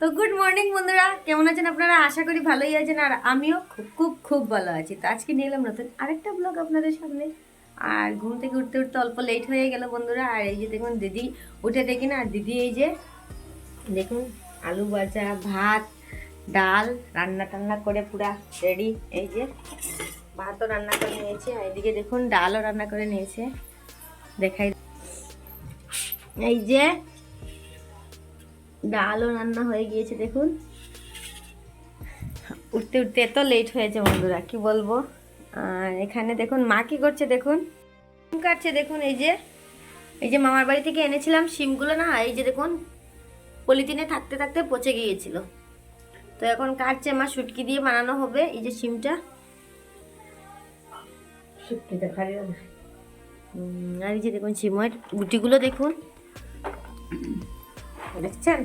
তো good morning বন্ধুরা, কেমন আছেন আপনারা? আশা করি ভালোই আছেন, আর আমিও খুব খুব খুব ভালো আছি। তো আজকে নিয়ে এলাম নতুন আরেকটা ব্লগ আপনাদের সামনে। আর ঘুম থেকে উঠতে উঠতে অল্প লেট হয়ে গেল বন্ধুরা, আর এই যে দেখুন দিদি উঠে দেখি না আর দিদি এই যে দেখুন আলু ভাজা, ভাত, ডাল, রান্না টান্না করে পুরা রেডি এই যে ভাতও রান্না করে নিয়েছে, আর এদিকে দেখুন ডালও রান্না করে নিয়েছে। দেখাই। এই যে ডালও রান্না হয়ে গিয়েছে দেখুন। উঠতে উঠতে এত লেট হয়েছে বন্ধুরা কি বলব? আর এখানে দেখুন মা কি করছে দেখুন? সিম কাটছে দেখুন এই যে এই যে মামার বাড়ি থেকে এনেছিলাম সিমগুলো না এই যে দেখুন পলিথিনে থাকতে থাকতে পচে গিয়েছিল। তো এখন কাটছে মা শুটকি দিয়ে বানানো হবে এই যে সিমটা। উম, আর এই যে দেখুন সিমের গুটিগুলো দেখুন। দেখছেন?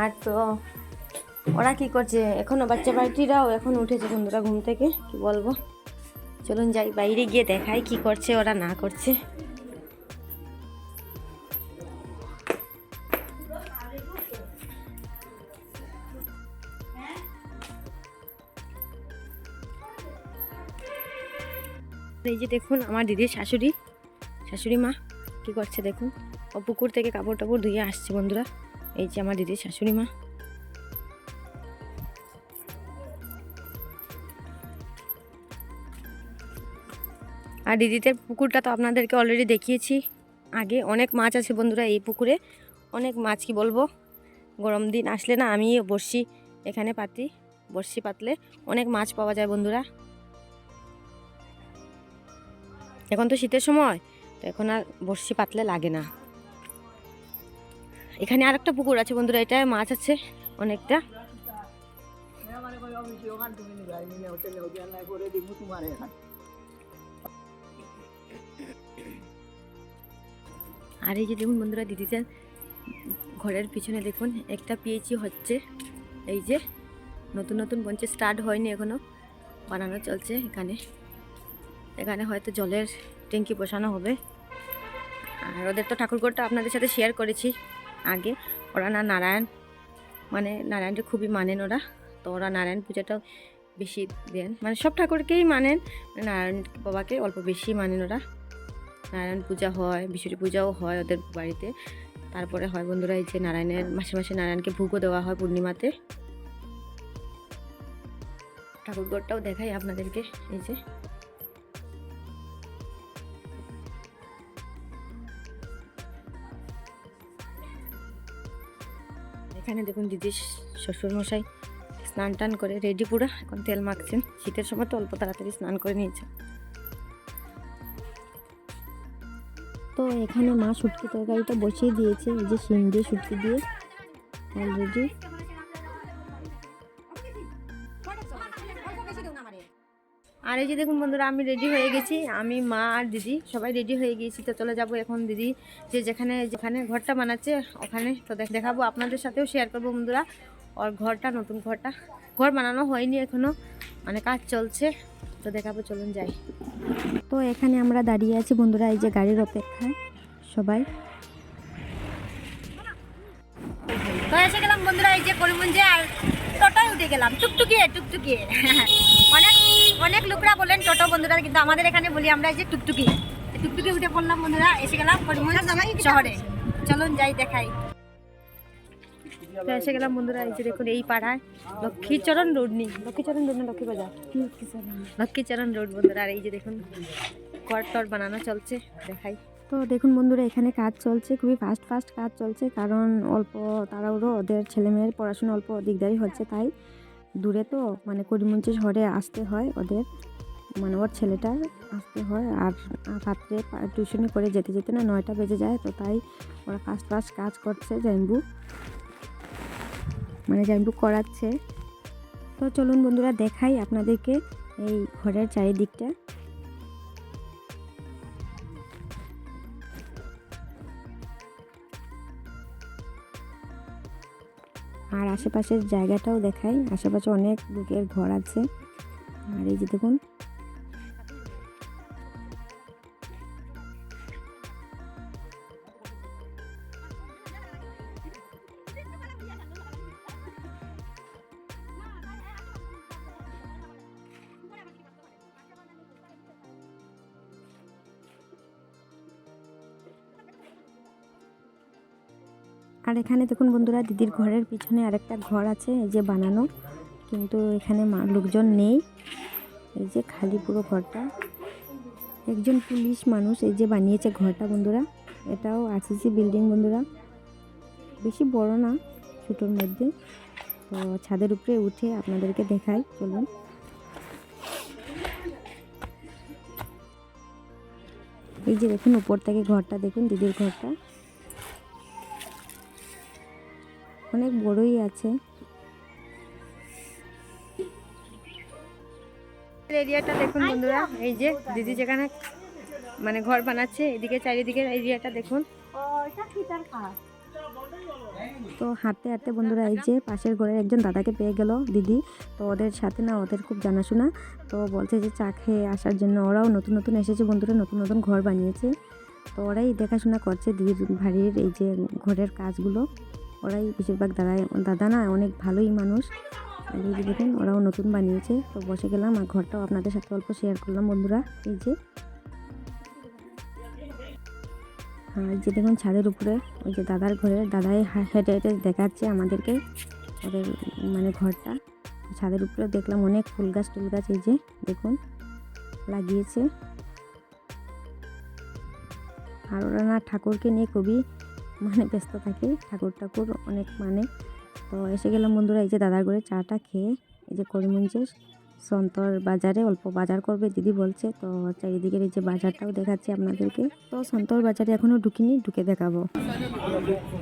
আর তো ওরা কি করছে? এখনও বাচ্চা বাড়িটিরাও এখন উঠেছে বন্ধুরা ঘুম থেকে কি বলব? চলুন যাই বাইরে গিয়ে দেখাই কি করছে ওরা না করছে। এই যে দেখুন আমার দিদির শাশুড়ি। শাশুড়ি মা, কি করছে দেখুন। ও পুকুর থেকে কাপড় টাপড় ধুয়ে আসছে বন্ধুরা। এই যে আমার দিদির শাশুড়ি মা। আর দিদিদের পুকুরটা তো আপনাদেরকে অলরেডি দেখিয়েছি। আগে অনেক মাছ আছে বন্ধুরা এই পুকুরে। অনেক মাছ কি বলব? গরম দিন আসলে না আমি বড়শি এখানে পাতি, বড়শি পাতলে অনেক মাছ পাওয়া যায় বন্ধুরা। এখন তো শীতের সময়। তো এখন আর বড়শি পাতলে লাগে না। এখানে আর একটা পুকুর আছে বন্ধুরা, এটা মাছ আছে অনেকটা। আর এই যে দেখুন বন্ধুরা দিদিদের ঘরের পিছনে দেখুন, একটা পিএইচি হচ্ছে। এই যে নতুন নতুন বঞ্চে স্টার্ট হয়নি এখনও, বানানো চলছে এখানে। এখানে হয়তো জলের ট্যাঙ্কি বসানো হবে। আর ওদের তো ঠাকুরঘরটা আপনাদের সাথে শেয়ার করেছি আগে। ওরা না নারায়ণ মানে নারায়ণটা খুবই মানেন ওরা। তো ওরা নারায়ণ পূজাটাও বেশি দেন। মানে সব ঠাকুরকেই মানেন নারায়ণ বাবাকে অল্প বেশি মানেন ওরা। নারায়ণ পূজা হয় বিশ্বরী পূজাও হয় ওদের বাড়িতে। তারপরে হয় বন্ধুরা, এই যে নারায়ণের, মাসে মাসে নারায়ণকে ভোগও দেওয়া হয় পূর্ণিমাতে। ঠাকুরঘরটাও দেখাই আপনাদেরকে, এই যে। এখানে দেখুন দিদি শ্বশুরমশাই স্নান টান করে রেডি পুরো। এখন তেল মাখছেন। শীতের সময় তো অল্প তাড়াতাড়ি স্নান করে নিয়েছে তো এখানে মা শুটকি তরকারিটা বসিয়ে দিয়েছে। এই যে শিম দিয়ে শুটকি দিয়ে। অলরেডি আর এই যে দেখুন বন্ধুরা, আমি রেডি হয়ে গেছি। আমি, মা আর দিদি সবাই রেডি হয়ে গিয়েছি। তো চলে যাব এখন দিদি, যে যেখানে যেখানে ঘরটা বানাচ্ছে, ওখানে। তো দেখ- দেখাবো, আপনাদের সাথেও শেয়ার করব বন্ধুরা। ওর ঘরটা, নতুন ঘরটা। ঘর বানানো হয়নি এখনও মানে কাজ চলছে। তো দেখাবো, চলুন যাই। তো এখানে আমরা দাঁড়িয়ে আছি বন্ধুরা, এই যে গাড়ির অপেক্ষায় সবাই। তো এসে গেলাম বন্ধুরা, এই যে করিমগঞ্জে। আর উঠে গেলাম টুকটুকিয়ে টুকটুকিয়ে। অনেক অনেক লোকরা বলেন টোটো বন্ধুরা কিন্তু আমাদের এখানে বলি আমরা এই যে টুকটুকি টুকটুকি উঠে পড়লাম বন্ধুরা এসে গেলাম শহরে। চলুন যাই দেখাই। তো এসে গেলাম বন্ধুরা এই যে দেখুন এই পাড়ায় লক্ষ্মীচরণ রোড নেই লক্ষ্মীচরণ রোড না লক্ষ্মী বাজার? লক্ষ্মীচরণ রোড বন্ধুরা আর এই যে দেখুন ঘর টর বানানো চলছে দেখাই। তো দেখুন বন্ধুরা, এখানে কাজ চলছে, খুবই ফাস্ট ফাস্ট কাজ চলছে, কারণ অল্প তাড়াহুড়ো, ওদের ছেলেমেয়ের পড়াশোনা অল্প দিকদারি হচ্ছে, তাই দূরে তো মানে করিমঞ্চে শহরে আসতে হয় ওদের মানে ওর ছেলেটা আসতে হয়, আর আর রাত্রে টিউশনি করে যেতে যেতে না নয়টা বেজে যায়, তো তাই ওরা ফাস্ট ফাস্ট কাজ করছে জাইম্বু মানে জাইম্বু করাচ্ছে। তো চলুন বন্ধুরা, দেখাই আপনাদেরকে এই ঘরের চারিদিকটা। আর আশেপাশের জায়গাটাও দেখাই। আশেপাশে অনেক লোকের ঘর আছে। আর এই যে দেখুন আর এখানে দেখুন বন্ধুরা, দিদির ঘরের পিছনে আরেকটা ঘর আছে, এই যে বানানো। কিন্তু এখানে লোকজন নেই। এই যে খালি পুরো ঘরটা। একজন পুলিশ মানুষ এই যে বানিয়েছে ঘরটা বন্ধুরা। এটাও আরসিসি বিল্ডিং বন্ধুরা। বেশি বড় না, ছোটোর মধ্যে। তো ছাদের উপরে উঠে আপনাদেরকে দেখাই, চলুন। এই যে দেখুন, উপর থেকে ঘরটা, দেখুন দিদির ঘরটা। অনেক বড়ই আছে। এরিয়াটা দেখুন বন্ধুরা এই যে দিদি যেখানে মানে ঘর বানাচ্ছে এদিকে চারিদিকে এরিয়াটা দেখুন। তো হাঁটতে হাঁটতে বন্ধুরা এই যে পাশের ঘরের একজন দাদাকে পেয়ে গেল দিদি। তো ওদের সাথে না ওদের খুব জানাশোনা। তো বলছে যে চা খেয়ে আসার জন্য ওরাও নতুন নতুন এসেছে বন্ধুরা নতুন নতুন ঘর বানিয়েছে। তো ওরাই দেখাশোনা করছে দিদির ভারির এই যে ঘরের কাজগুলো। ওরাই বেশিরভাগ দাদা দাদা না অনেক ভালোই মানুষ। আর দেখুন, ওরাও নতুন বানিয়েছে। তো বসে গেলাম আর ঘরটাও আপনাদের সাথে অল্প শেয়ার করলাম বন্ধুরা। এই যে। আর যে দেখুন, ছাদের উপরে ওই যে দাদার ঘরে, দাদাই হেঁটে হেঁটে দেখাচ্ছে আমাদেরকে ওদের মানে ঘরটা। ছাদের উপরে দেখলাম অনেক ফুল গাছ, টুল গাছ, এই যে দেখুন, লাগিয়েছে। আর ওরা না ঠাকুরকে নিয়ে খুবই মানে ব্যস্ত থাকে ঠাকুর ঠাকুর অনেক মানে। তো এসে গেলাম বন্ধুরা, এই যে দাদার ঘরে চাটা খেয়ে, এই যে করিমগঞ্জের সন্তর বাজারে অল্প বাজার করবে, দিদি বলছে। তো চারিদিকের এই যে বাজারটাও দেখাচ্ছি আপনাদেরকে। তো সন্তর বাজারে এখনও ঢুকিনি, ঢুকে দেখাবো।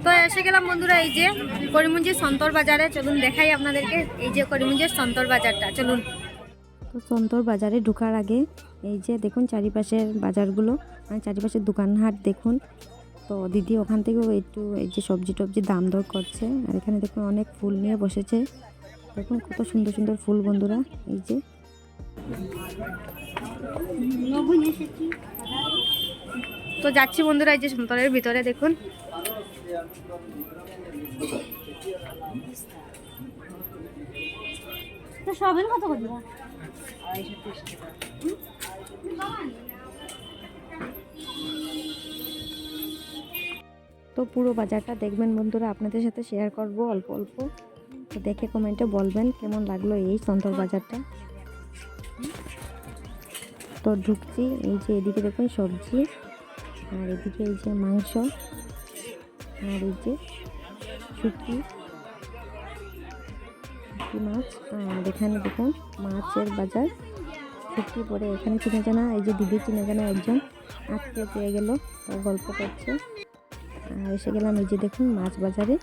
তো এসে গেলাম বন্ধুরা, এই যে করিমগঞ্জের সন্তর বাজারে। চলুন দেখাই আপনাদেরকে, এই যে করিমগঞ্জের সন্তর বাজারটা। চলুন। তো সন্তর বাজারে ঢোকার আগে, এই যে দেখুন চারিপাশের বাজারগুলো মানে চারিপাশের দোকানহাট দেখুন। তো দিদি ওখান থেকেও একটু এই যে সবজি টবজি দাম দর করছে। আর এখানে দেখুন অনেক ফুল নিয়ে বসেছে। দেখুন কত সুন্দর সুন্দর ফুল বন্ধুরা এই যে। তো যাচ্ছি বন্ধুরা এই যে সন্তরের ভিতরে দেখুন। সবেন কত করে তো পুরো বাজারটা দেখবেন বন্ধুরা, আপনাদের সাথে শেয়ার করব অল্প অল্প। তো দেখে কমেন্টে বলবেন কেমন লাগল এই সন্তর বাজারটা। তো ঢুকছি, এই যে এদিকে দেখুন সবজি, আর এদিকে এই যে মাংস, আর এই যে শুটকি শুটকি মাছ, আর এখানে দেখুন মাছের বাজার। শুটকি পরে এখানে চিনে জানা, এই যে দিদি চিনে জানা একজন আজকে পেয়ে গেল গল্প করছে। এসে গেলাম এই যে দেখুন মাছ বাজারে।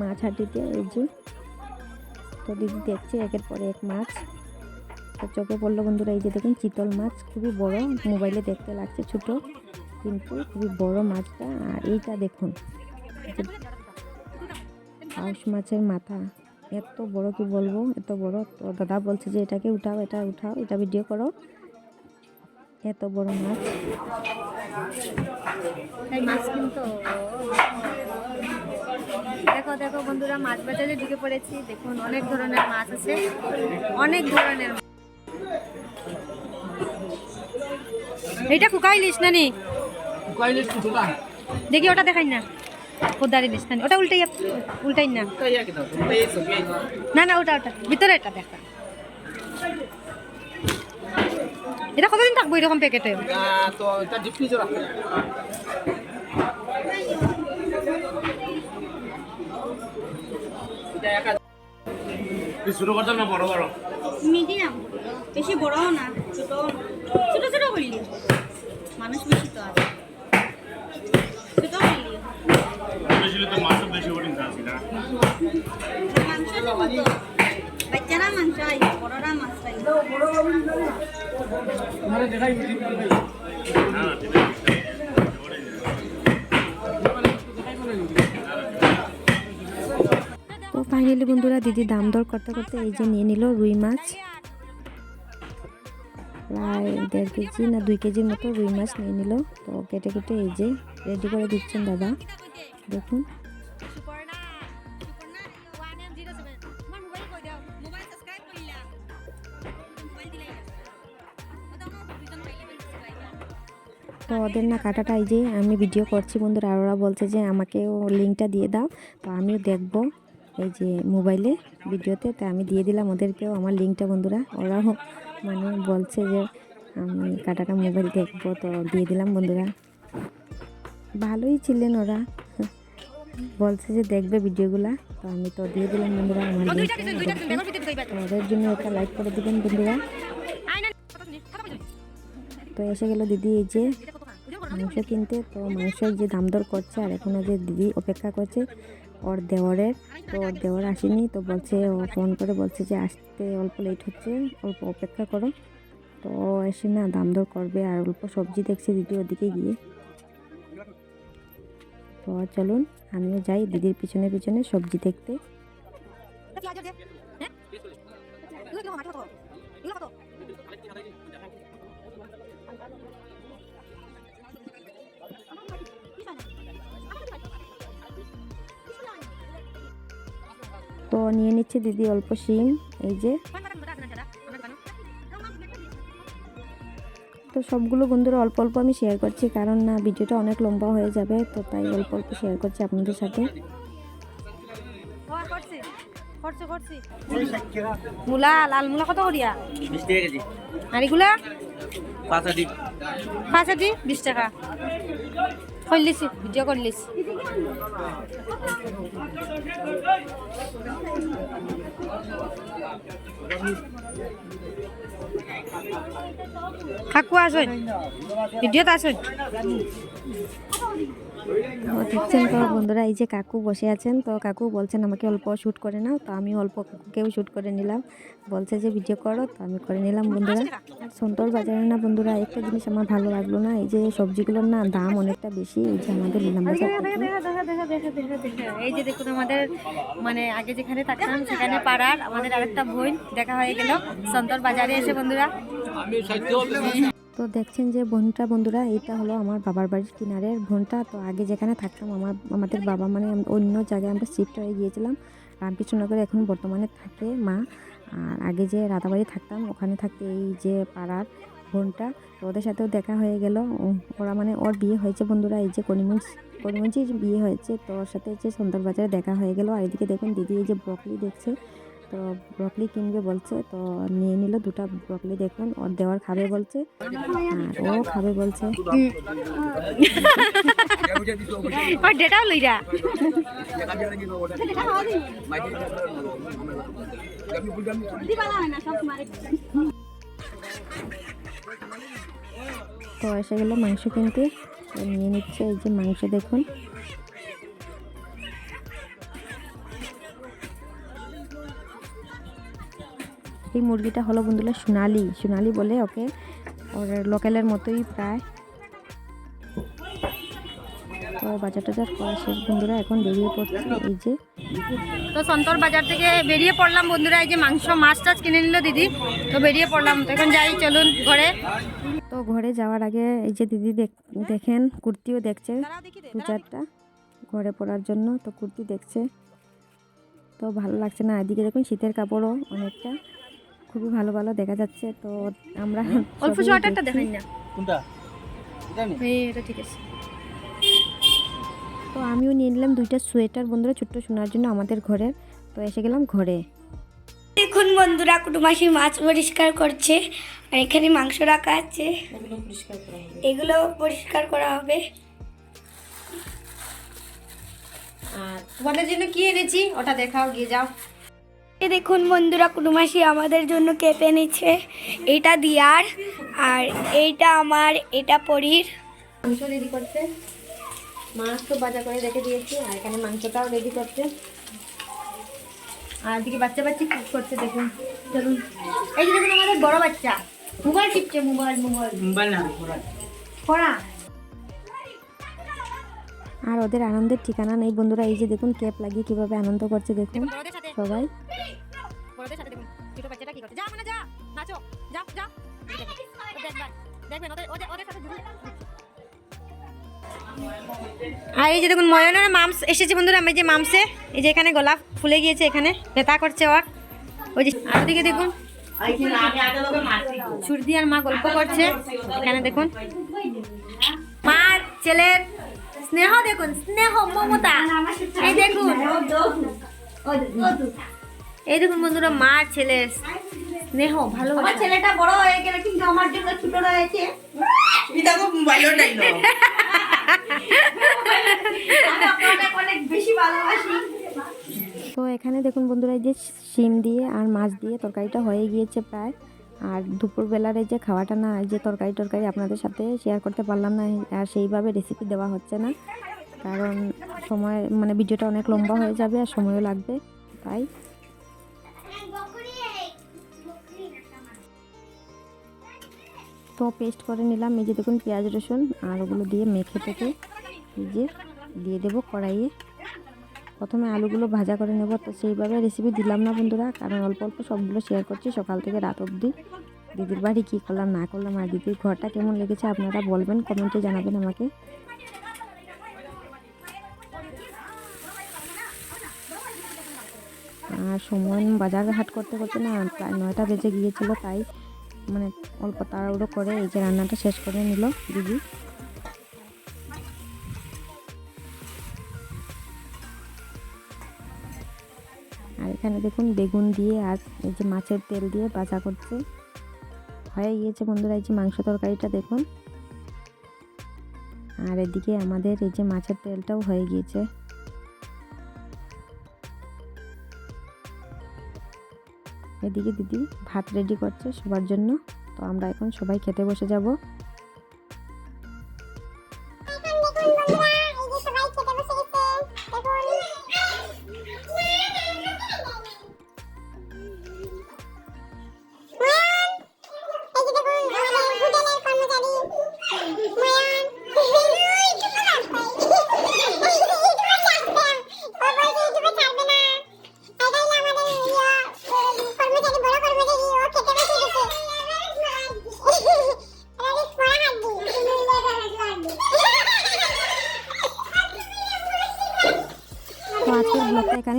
মাছ হাটিতে, এই যে। তো দিদি দেখছে একের পরে এক মাছ। তো চোখে পড়ল বন্ধুরা, এই যে দেখুন চিতল মাছ, খুবই বড়। মোবাইলে দেখতে লাগছে ছোট, কিন্তু খুবই বড় মাছটা। আর এইটা দেখুন পাউস মাছের মাথা। এত বড় কি বলব, এত বড়। তো দাদা বলছে যে, এটাকে উঠাও, এটা উঠাও, এটা ভিডিও করো। এত বড় মাছ। মাছ কিন্তু। দেখো দেখো বন্ধুরা মাছ বাজারে ঢুকে পড়েছি। দেখুন অনেক ধরনের মাছ আছে। অনেক ধরনের মাছ। এইটা কুকাই লিস itu sudah. দেখি ওটা দেখাই না। কোদারি লিস নানি। ওটা উল্টাই উল্টাই না। না না ওটা ওটা। ভিতরে এটা দেখা। এটা কতদিন থাকব এরকম প্যাকেটে করতাম না বড় বড় মিডিয়াম। বেশি বড়ও না ছোট ছোট ছোট বললি। মানুষ বেশি তো আছে। ছোট বললি। বেশি তো মাছও বেশি ওরিং আছে না? মাংস তো বাচ্চারা মাংস আই বড়রা মাছ আই তো ফাইনালি বন্ধুরা দিদি দাম দর করতে করতে এই যে নিয়ে নিল রুই মাছ। প্রায় দেড় কেজি না দুই কেজির মতো রুই মাছ নিয়ে নিল। তো কেটে কেটে এই যে রেডি করে দিচ্ছেন দাদা। দেখুন। তো ওদের না কাটাটা এই যে আমি ভিডিও করছি বন্ধুরা আর ওরা বলছে যে আমাকেও লিঙ্কটা দিয়ে দাও। তো আমিও দেখব এই যে মোবাইলে ভিডিওতে তা আমি দিয়ে দিলাম ওদেরকেও আমার লিঙ্কটা বন্ধুরা। ওরাও মানে বলছে যে আমি কাটাটা মোবাইল দেখব তো দিয়ে দিলাম বন্ধুরা। ভালোই ছিলেন ওরা। বলছে যে দেখবে ভিডিওগুলা তো আমি তো দিয়ে দিলাম বন্ধুরা আমার ওদের জন্য একটা লাইক করে দিবেন বন্ধুরা। তো এসে গেল দিদি এই যে। মাংস কিনতে, তো মাংসের যে দাম দর করছে আর এখনও যে দিদি অপেক্ষা করছে, ওর দেওয়ারের, তো ওর দেওয়ার আসেনি, তো বলছে, ও ফোন করে বলছে যে আসতে অল্প লেট হচ্ছে, অল্প অপেক্ষা করো। তো এসে না দাম দর করবে আর অল্প সবজি দেখছে দিদি ওদিকে গিয়ে। তো চলুন, আমিও যাই দিদির পিছনে পিছনে সবজি দেখতে। তো নিয়ে নিচ্ছে দিদি অল্প শিম এই যে। তো সবগুলো বন্ধুরা অল্প অল্প আমি শেয়ার করছি কারণ না ভিডিওটা অনেক লম্বা হয়ে যাবে তো তাই অল্প অল্প শেয়ার করছি আপনাদের সাথে। করছি করছি মূলা লাল মূলা কত করিয়া? বিশ টাকা কেজি আর এগুলা পাঁচ আটি বিশ টাকা। করলিছি ভিডিও করলিস কাকু আসুন ভিডিওতে আসুন তো দেখছেন তো বন্ধুরা এই যে কাকু বসে আছেন তো কাকু বলছেন আমাকে অল্প শ্যুট করে নাও তো আমি অল্প কাকুকেও শ্যুট করে নিলাম। বলছে যে ভিডিও করো তো আমি করে নিলাম বন্ধুরা। আর সন্তর বাজারে না বন্ধুরা একটা জিনিস আমার ভালো লাগল না এই যে সবজিগুলোর না দাম অনেকটা বেশি এই যে আমাদের নিলাম এই যে দেখুন আমাদের মানে আগে যেখানে থাকতাম সেখানে পাড়ার আমাদের আরেকটা বোন দেখা হয়ে গেল। সন্তর বাজারে এসে বন্ধুরা। তো দেখছেন যে বোনটা, বন্ধুরা, এটা হলো আমার বাবার বাড়ির কিনারের বোনটা তো আগে যেখানে থাকতাম, আমার, আমাদের বাবা মানে অন্য জায়গায় আমরা শিফট হয়ে গিয়েছিলাম। রামকৃষ্ণনগরে এখন বর্তমানে থাকে মা। আর আগে যে রাতাবাড়ি থাকতাম, ওখানে থাকতে এই যে পাড়ার বোনটা তো ওদের সাথেও দেখা হয়ে গেল। ওরা মানে ওর বিয়ে হয়েছে, বন্ধুরা, এই যে করিমগঞ্জ করিমগঞ্জে বিয়ে হয়েছে, তো ওর সাথে যে সুন্দর বাজারে দেখা হয়ে গেল। আর এদিকে দেখুন, দিদি এই যে ব্রকলি দেখছে। তো ব্রকলি কিনবে বলছে তো নিয়ে নিল দুটা ব্রকলি দেখুন ওর দেওয়ার খাবে বলছে। আর ও খাবে বলছে। ডেটাও লইরা হয় তো এসে গেল মাংস কিনতে নিয়ে নিচ্ছে এই যে মাংস দেখুন। এই মুরগিটা হলো বন্ধুরা সোনালি। সোনালি বলে ওকে ওর লোকালের মতোই প্রায়। তো বাজার টাজার করা শেষ। বন্ধুরা এখন বেরিয়ে পড়ছে এই যে। তো সন্তর বাজার থেকে বেরিয়ে পড়লাম বন্ধুরা এই যে মাংস মাছ টাছ কিনে নিল দিদি। তো বেরিয়ে পড়লাম। তো এখন যাই চলুন ঘরে। তো ঘরে যাওয়ার আগে এই যে দিদি দেখ- দেখেন কুর্তিও দেখছে দু চারটা ঘরে পরার জন্য তো কুর্তি দেখছে। তো ভালো লাগছে না। এদিকে দেখুন শীতের কাপড়ও অনেকটা। খুবই ভালো ভালো দেখা যাচ্ছে তো আমরা অল্প সবই সোয়াটারটা। দেখাই না। কোনটা? এটা নি। এই এটা ঠিক আছে। তো আমিও নিয়ে নিলাম দুইটা সোয়েটার বন্ধুরা ছোট্ট শোনার জন্য আমাদের ঘরের তো এসে গেলাম ঘরে। দেখুন বন্ধুরা কুটুমাসি মাছ পরিষ্কার করছে আর এখানে মাংস রাখা আছে। এগুলো পরিষ্কার করা হবে। আর তোমাদের জন্য কি এনেছি? ওটা দেখাও গিয়ে যাও। এই দেখুন বন্ধুরা কুটুমাসি আমাদের জন্য কেঁপে নিচ্ছে। এইটা দিয়ার আর এইটা আমার এটা পরীর। মাংস রেডি করছে। মাছ তো বাজা করে রেখে দিয়েছি আর এখানে মাংসটাও রেডি করছে। আর এদিকে বাচ্চা বাচ্চা কি করছে দেখুন। চলুন। এই যে দেখুন আমাদের বড় বাচ্চা। মোবাইল টিপছে মোবাইল মোবাইল। মোবাইল না পড়া আর ওদের আনন্দের ঠিকানা নেই। বন্ধুরা এই যে দেখুন ক্যাপ লাগিয়ে কীভাবে আনন্দ করছে দেখুন। সবাই। আর এই যে দেখুন ময়নের মামস এসেছে বন্ধুরা আমি যে মামসে। এই যে এখানে গোলাপ ফুলে গিয়েছে এখানে ব্যথা করছে ওর। ওই যে আর দিকে দেখুন ছুটি আর মা গল্প করছে। এখানে দেখুন। মার ছেলের স্নেহ দেখুন স্নেহ মমতা। এই দেখুন। এই দেখুন বন্ধুরা মার ছেলে। স্নেহ ভালো আমার ছেলেটা বড় হয়ে গেলে কিন্তু আমার জন্য ছোট রয়েছে। অনেক বেশি ভালোবাসি। তো এখানে দেখুন বন্ধুরা এই যে শিম দিয়ে আর মাছ দিয়ে তরকারিটা হয়ে গিয়েছে প্রায়। আর দুপুরবেলার এই যে খাওয়াটা না, এই যে তরকারি টরকারি আপনাদের সাথে শেয়ার করতে পারলাম না, আর সেইভাবে রেসিপি দেওয়া হচ্ছে না। কারণ সময় মানে ভিডিওটা অনেক লম্বা হয়ে যাবে আর সময়ও লাগবে, তাই। তো পেস্ট করে নিলাম, এই যে দেখুন পেঁয়াজ রসুন, আর ওগুলো দিয়ে মেখে থেকে এই যে দিয়ে দেবো কড়াইয়ে। প্রথমে আলুগুলো ভাজা করে নেব। তো সেইভাবে রেসিপি দিলাম না বন্ধুরা, কারণ অল্প অল্প সবগুলো শেয়ার করছি সকাল থেকে রাত অবধি। দিদির বাড়ি কী করলাম, না করলাম, আর দিদির ঘরটা কেমন লেগেছে আপনারা বলবেন কমেন্টে জানাবেন আমাকে। আর সময় বাজার হাট করতে করতে না প্রায় নয়টা বেজে গিয়েছিল, তাই মানে অল্প তাড়াহুড়ো করে এই যে রান্নাটা শেষ করে নিল দিদি। এখানে দেখুন বেগুন দিয়ে আর এই যে মাছের তেল দিয়ে ভাজা করছে। হয়ে গিয়েছে বন্ধুরা এই যে মাংস তরকারিটা দেখুন। আর এদিকে আমাদের এই যে মাছের তেলটাও হয়ে গিয়েছে। এদিকে দিদি ভাত রেডি করছে সবার জন্য। তো আমরা এখন সবাই খেতে বসে যাব।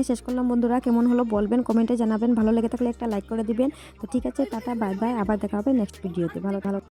ব্লগটা এখানে শেষ করলাম। বন্ধুরা, কেমন হলো বলবেন, কমেন্টে জানাবেন। ভালো লেগে থাকলে একটা লাইক করে দিবেন। তো ঠিক আছে, টাটা, বাই বাই। আবার দেখা হবে নেক্সট ভিডিওতে। ভালো ভালো।